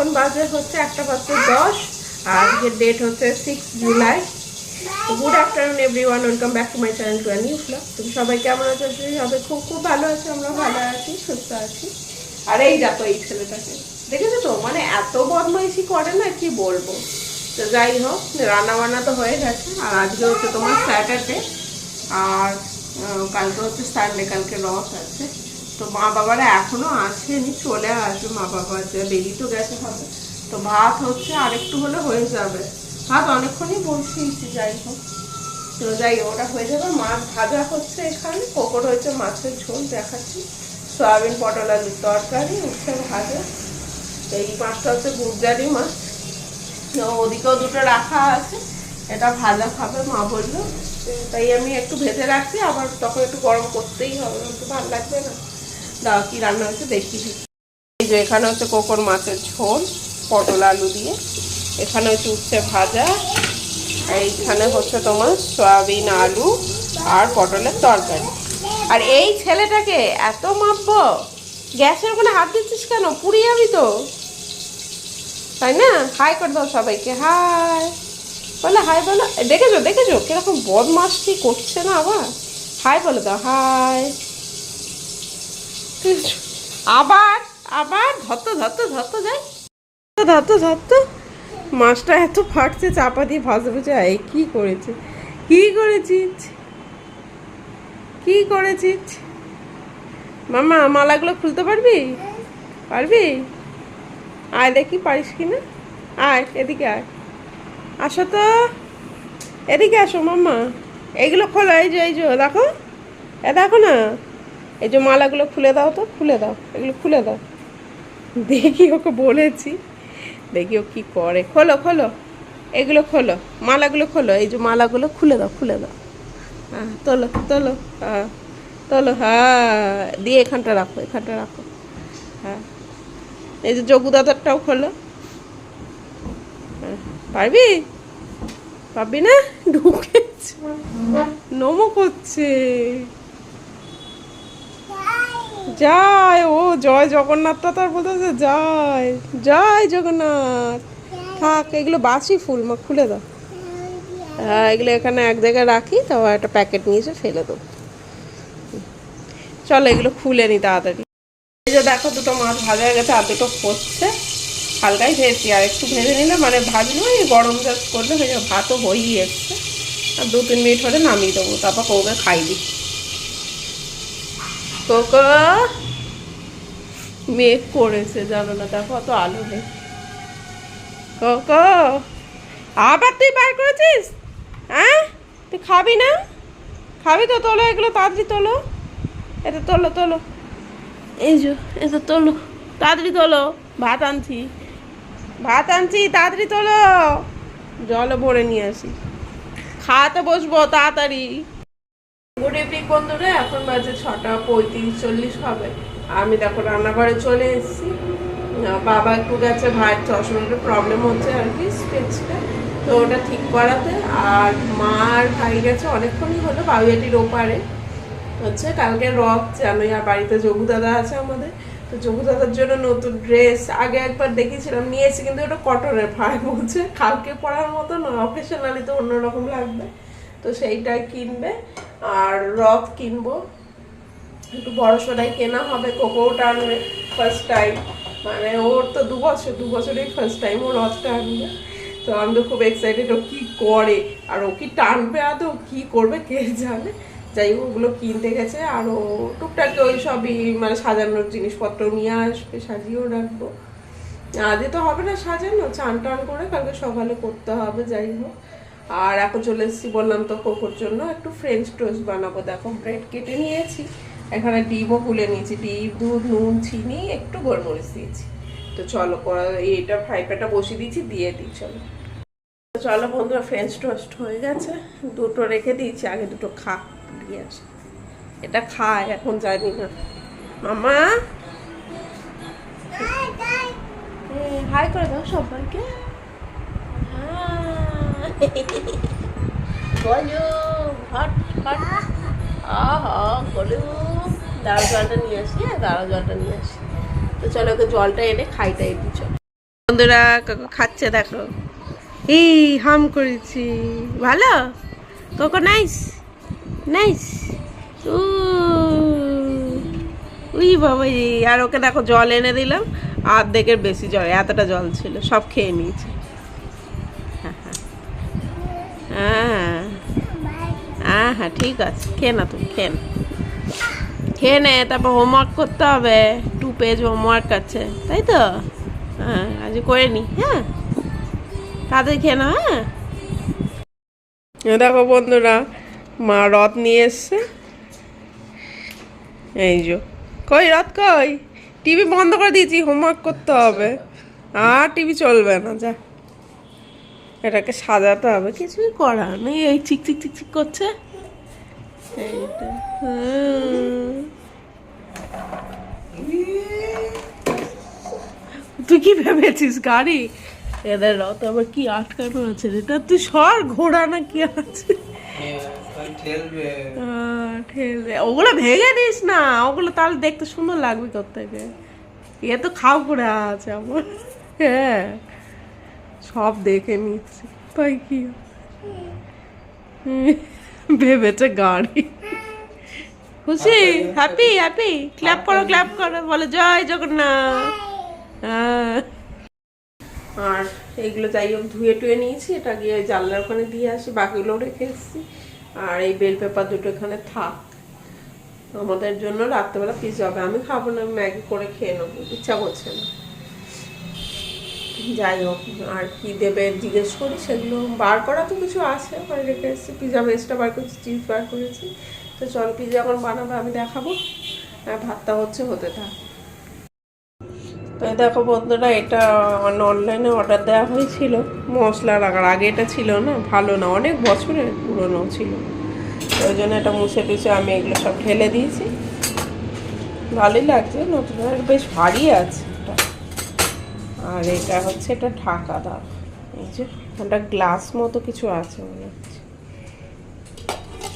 এখন বাজে হচ্ছে একটা বাজে দশ, আর আজকের ডেট হচ্ছে six July good afternoon everyone welcome back to my channel to new vlog তুমি সবাই কেমন আছো? সবাই খুব খুব ভালো আছে আমরা ভালো আছি, সুস্থ আছি। আর এই দেখো, এই ছেলেটাকে। দেখেছ তো? মানে এত বদমাইশি করে না, কি বলব? তো যাই হোক রান্না বান্না তো হয়ে গেছে, আর আজকে হচ্ছে তোমার স্যাটারডে আর কালকে হচ্ছে সানডে কালকে রথ আছে। তো মা বাবারা এখনও আসেনি, চলে আসবে মা বাবা, যে বেরিয়ে তো গেছে হবে তো ভাত হচ্ছে আর একটু হলে হয়ে যাবে। ভাত অনেকক্ষণই বসিয়েছি যাই হোক। তো যাই ওটা হয়ে যাবে। মাছ ভাজা হচ্ছে এখানে কোকর হয়েছে মাছের ঝোল, দেখাচ্ছি। সয়াবিন, পটল, আলুর তরকারি, উচ্ছে, ভাজা। তো এই মাছটা হচ্ছে গুজরাটি মাছ। ওদিকেও দুটো রাখা আছে। এটা ভাজা খাবে, মা বলল। তাই আমি একটু ভেজে রাখছি, আবার তখন একটু গরম করতেই হবে ভালো লাগবে না। দাও কি রান্না হচ্ছে দেখি। এই যে এখানে হচ্ছে কোকর মাছের ঝোল, পটল আলু দিয়ে। এখানে হচ্ছে উচ্ছে ভাজা। আর এইখানে হচ্ছে তোমার সয়াবিন আলু আর পটলের তরকারি। আর এই ছেলেটাকে এত মাপবো, গ্যাসের ওখানে হাত দিচ্ছিস কেন? পুড়ে যাবি তো। তাই না? হাই করে দাও সবাইকে, হাই। বলে হাই বলো, দেখেছ দেখেছ? কীরকম বদমাস্তি করছে না আবার? হাই বলে দাও, হাই। আবার আবার ধরত ধরত ধরত যাই। ধরত ধরত মাছটা এত ফাটছে, চাপা দিয়ে ভাজবে যায় কি করেছে? কি করেছিস কি করেছিস মামা, মালাগুলো খুলতে পারবি? পারবি? আয় দেখি, পারিস কি না আয়, এদিকে আয়। আসো তো। এদিকে আসো মাম্মা এইগুলো খোলো, এই যে এই যে, দেখো। এ দেখো না। এই যে মালাগুলো খুলে দাও তো খুলে দাও এগুলো খুলে দাও। দেখি ওকে বলেছি। দেখি ও কি করে। খোলো খোলো এগুলো খোলো মালাগুলো খোলো এই যে মালাগুলো খুলে দাও খুলে দাও। হ্যাঁ তোলো তোলো হ্যাঁ তোলো হ্যাঁ দিয়ে এখানটা রাখো এখানটা রাখো। হ্যাঁ এই যে যোগু দাদারটাও খোলো। হ্যাঁ, পারবি? পারবি না? ঢুকেছে? নমো করছে। যায়, ও জয় জগন্নাথটা তার বলতেছে যায় জয় জগন্নাথ। থাক, এগুলো বাসি ফুল, মা, খুলে দাও। হ্যাঁ এগুলো এখানে এক জায়গায় রাখি, তাও একটা প্যাকেট নিয়ে এসে ফেলে দেবো। চলো, এগুলো খুলে নি তাড়াতাড়ি। এই যে দেখো, দুটো মাছ ভাজা হয়ে গেছে, আর দুটো হচ্ছে। হালকাই ভেজেছি, আর একটু ভেজে নিলে মানে ভাজলে ওই গরম জাস্ট করলে, হয়ে ভাতও হয়েই এসছে। আর দু তিন মিনিট হলে নামিয়ে দেবো, তারপর কৌকে খাই দিই কোকো মেঘ করেছে, জানো না, দেখো অত আলো নেই। কোকো আবার তুই বার করেছিস? হ্যাঁ? তুই খাবি না? খাবি তো, তোলো এগুলো, তাড়াতাড়ি তোলো। এটা তোলো তোলো। এই যে এটা তোলো। তাড়াতাড়ি তোলো, ভাত আনছি। ভাত আনছি, তাড়াতাড়ি তোলো। জলও ভরে নিয়ে আসি। খাওয়াতে বসবো, তাড়াতাড়ি। গুড ইভিনিং বন্ধুরা, এখন বাজে ছটা পঁয়ত্রিশ চল্লিশ হবে। আমি দেখো রান্নাঘরে চলে এসেছি। বাবা একটু গেছে, ভাইয়ের চশমাটা প্রবলেম হচ্ছে আর কি স্পেচটা তো ওটা ঠিক করাতে। আর মার ভাই গেছে, অনেকক্ষণই হলো বাবুয়াটির ওপারে। হচ্ছে কালকে রথ, জানোই আর বাড়িতে যোগু দাদা আছে আমাদের। তো যোগু দাদার জন্য নতুন ড্রেস। আগে একবার দেখেছিলাম নিয়েছি, কিন্তু ওটা কটনের ভাই বলছে, কালকে পরার মতো নয় অকেশনালি তো অন্যরকম লাগবে। তো সেইটাই কিনবে। আর রথ কিনবো। একটু বড় সড়াই কেনা হবে, কোকো টানবে ফার্স্ট টাইম মানে ওর তো দু বছর, দু বছরেই ফার্স্ট টাইম ও রথটা আনবে। তো আমি তো খুব এক্সাইটেড ও কী করে? আর ও কি টানবে আদৌ? কি করবে? কে জানে? যাই হোক, ওগুলো কিনতে গেছে। আর ও টুকটাক ওই সবই মানে সাজানোর জিনিসপত্র নিয়ে আসবে, সাজিয়েও রাখব। আজকে তো হবে না সাজানো, চান টান করে কালকে সকালে করতে হবে, যাই হোক। আর এখন চলে এসেছি বললাম তো কোকোর জন্য একটু ফ্রেঞ্চ টোস্ট বানাবো। দেখো ব্রেড কেটে নিয়েছি এখানে ডিমও গুলে নিয়েছি ডিম দুধ নুন চিনি একটু গোলমরিচ দিয়েছি। তো চলো এইটা ফ্রাই প্যানটা বসিয়ে দিয়েছি দিয়ে দিই চলো। চলো বন্ধুরা ফ্রেঞ্চ টোস্ট হয়ে গেছে। দুটো রেখে দিয়েছি আগে দুটো খা দিয়ে আসে। এটা খায় এখন জানি না। মামা? হাই করে দাও সবাইকে। বলো হট হট। আহা বলো দাঁড়া জলটা নিয়ে আসি হ্যাঁ দাঁড়া জলটা নিয়ে আসি। তো চলো ওকে জলটা এনে খাইটাই দিই, চলো। বন্ধুরা খাচ্ছে দেখো। এই, হাম করেছি। ভালো? কোকো নাইস নাইস ও উই বাবা আর ওকে দেখো, জল এনে দিলাম। আর অর্ধেকের বেশি জল, এতটা জল ছিল, সব খেয়ে নিয়েছে। হ্যাঁ হ্যাঁ হ্যাঁ ঠিক আছে, খেয়ে না তুমি, খেয়ে না খেয়ে নে, তারপর হোমওয়ার্ক করতে হবে। টু পেজ হোমওয়ার্ক আছে, তাই তো? হ্যাঁ আজ করে নি হ্যাঁ? তাদের খেয়ে না হ্যাঁ? দেখো বন্ধুরা, মা রথ নিয়ে এসছে। এই যো, কই রথ কই? টিভি বন্ধ করে দিয়েছি হোমওয়ার্ক করতে হবে। আর টিভি চলবে না, যা। এটাকে সাজাতে হবে। কিছুই করার নেই। এই চিক চিক চিক চিক করছে। এইটা। তুই কি ভেবেছিস গাড়ি? এদের রথ আবার কি আটকানো আছে এটা তুই সর ঘোড়া না কি আছে? ঠেলবে। ওগুলো ভেঙে দিস না। ওগুলো তাহলে দেখতে সুন্দর লাগবে তোর থেকে এ তো খাও করে আছে আমার। হ্যাঁ। সব দেখে নিচ্ছি। তাই কি? ভেবেছে গাড়ি। খুশি? হ্যাপি হ্যাপি ক্ল্যাপ করো ক্ল্যাপ করো। বলো জয় জগন্নাথ! হ্যাঁ। আর এইগুলো যাই হোক ধুয়ে টুয়ে নিয়েছি। এটা গিয়ে জানলার ওখানে দিয়ে আসি বাকিগুলো রেখে এসেছি। আর এই বেল পেপার দুটো এখানে থাক। আমাদের জন্য রাত্রেবেলা পিজা হবে। আমি খাব না ম্যাগি করে খেয়ে নেব। ইচ্ছা করছে না। যাই হোক আর কি দেবে জিজ্ঞেস করি, সেগুলো বার করা তো কিছু আছে ওখানে রেখে এসেছি পিজা বেসটা বার করেছি চিজ বার করেছি। তো চল পিজা এখন বানাবো, আমি দেখাবো, আর ভাতটা হচ্ছে হতে থাক। তো দেখো বন্ধুরা, এটা মানে অনলাইনে অর্ডার দেওয়া হয়েছিল, মশলা লাগার, আগে এটা ছিল না, ভালো না, অনেক বছরের পুরনো ছিল। ওই জন্য এটা মুছে টুছে আমি এগুলো সব ঢেলে দিয়েছি। ভালোই লাগছে, নতুন বেশ ভারী আছে। আর এটা হচ্ছে, এটা ঢাকা দাও এই যে, ওটা গ্লাস মতো কিছু আছে মনে হচ্ছে।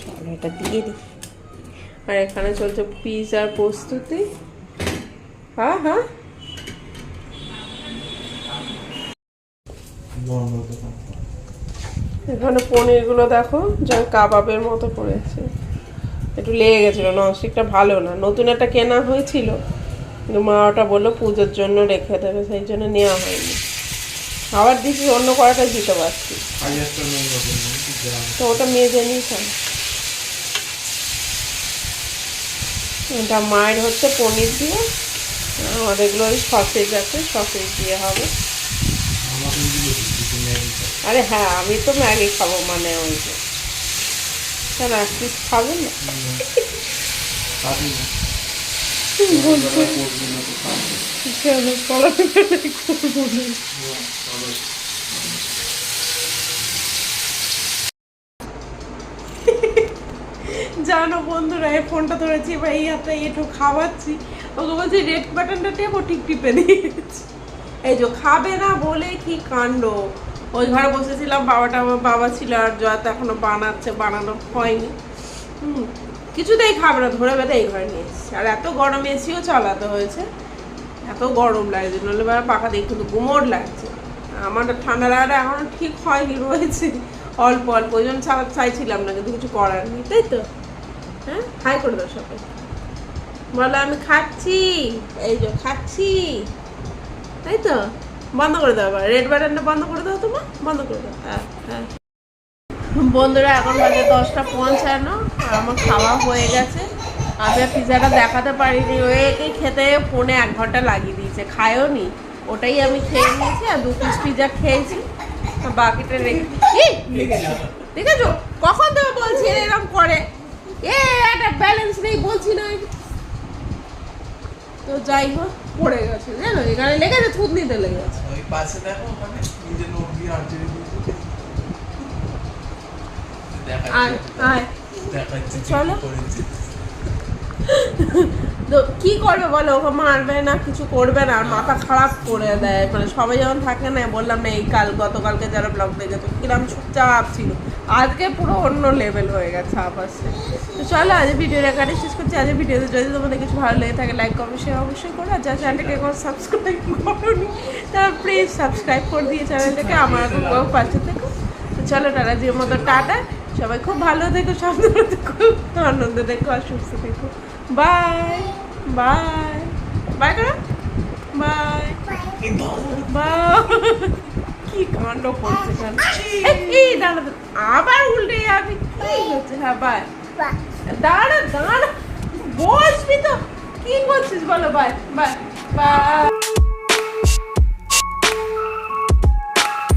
চলো এটা দিয়ে দিই। আর এখানে চলছে পিজার প্রস্তুতি। হ্যাঁ হ্যাঁ। এখানে পনিরগুলো দেখো, যা কাবাবের মতো পড়েছে একটু লেগে গেছিল, ননস্টিকটা ভালো না। নতুন একটা কেনা হয়েছিল। কিন্তু মা ওটা বলল পুজোর জন্য রেখে দেবে, সেই জন্য নেওয়া হয়নি। আবার দিচ্ছি অন্য কড়াটা দিতে পারছি। তো ওটা মেজে নিয়েছিলাম এটা মায়ের হচ্ছে পনির দিয়ে আমাদের এগুলো ওই সসেজ আছে, সসেজ দিয়ে হবে। আরে হ্যাঁ আমি তো ম্যাগি খাব মানে ওই যে। খাবেন না? জানো বন্ধুরা, এই ফোনটা ধরেছি বা এই হাতে একটু খাওয়াচ্ছি। ওকে বলছি রেড বাটনটা টেপো ঠিক টিপে দিয়েছি। এই যে, খাবে না বলে কি কাণ্ড? ওই ঘরে বসেছিলাম, বাবাটা আমার বাবা ছিল আর জয়াতে এখনও বানাচ্ছে, বানানো হয়নি। হুম কিছুতেই খাবে না, ধরে বেঁধে এই ঘরে নিয়ে এসেছি। আর এত গরম এসিও চালাতে হয়েছে। এত গরম লাগছে, নইলে বেলা পাখা দিয়ে কিন্তু গুমোট লাগছে। আমার ঠান্ডা লাগাটা এখনও ঠিক হয়নি রয়েছে। অল্প অল্প, ওই জন্য চালা- চাইছিলাম না, কিন্তু কিছু করার নেই, তাই তো? হ্যাঁ? হাই করে দাও সবাই। বলো, আমি খাচ্ছি। এই যে, খাচ্ছি। তাই তো? বন্ধ করে দাও আবার। রেড বাটনটা বন্ধ করে দাও তোমার। বন্ধ করে দাও। হ্যাঁ হ্যাঁ। বন্ধুরা, এখন বাজে দশটা আর আমার খাওয়া হয়ে গেছে। আমি আর পিজাটা দেখাতে পারিনি। ও একে খেতে ফোনে এক ঘণ্টা লাগিয়ে দিয়েছে। খায়ও নি। ওটাই আমি খেয়ে নিয়েছি আর দু পিস পিজা খেয়েছি। বাকিটা রেখে ঠিক আছে কখন তো বলছি এরকম করে? এ একটা ব্যালেন্স নেই বলছি না। তো যাই হোক পড়ে গেছে। জানো এখানে লেগেছে থুতনিতে লেগেছে ওই পাশে দেখো ওখানে নিজে নোট দিয়ে আর্চারি দিয়েছে আয় আয়। চলো। তো কি করবে বলো? ওকে মারবে না কিছু করবে না আর মাথা খারাপ করে দেয়। মানে সবাই যখন থাকে না বললাম না এই কাল গতকালকে যারা ব্লগ দেখেছ কিরম চুপচাপ ছিল। আজকে পুরো অন্য লেভেল হয়ে গেছে আপাসে তো চলো আজ ভিডিওটা এখানে শেষ করছি। আজ ভিডিওতে যদি তোমাদের কিছু ভালো লেগে থাকে লাইক কমেন্ট শেয়ার অবশ্যই করো। আর যারা চ্যানেলটাকে এখন সাবস্ক্রাইব করোনি তারা প্লিজ সাবস্ক্রাইব করে দিয়ে চ্যানেলটাকে আমার পাশে থেকো। তো চলো টাটা যে মতো টাটা। সবাই খুব ভালো থেকো সাবধানে থেকো আনন্দ থেকো আর সুস্থ থেকো। বাই বাই বাই করো? বাই বাই কি কাণ্ড করছে কেন এই, দাঁড়া। আবার উল্টে যাবি। কি হচ্ছে হ্যাঁ বাই দাঁড়া দাঁড়া। বসবি তো। কি করছিস বলো? By bye by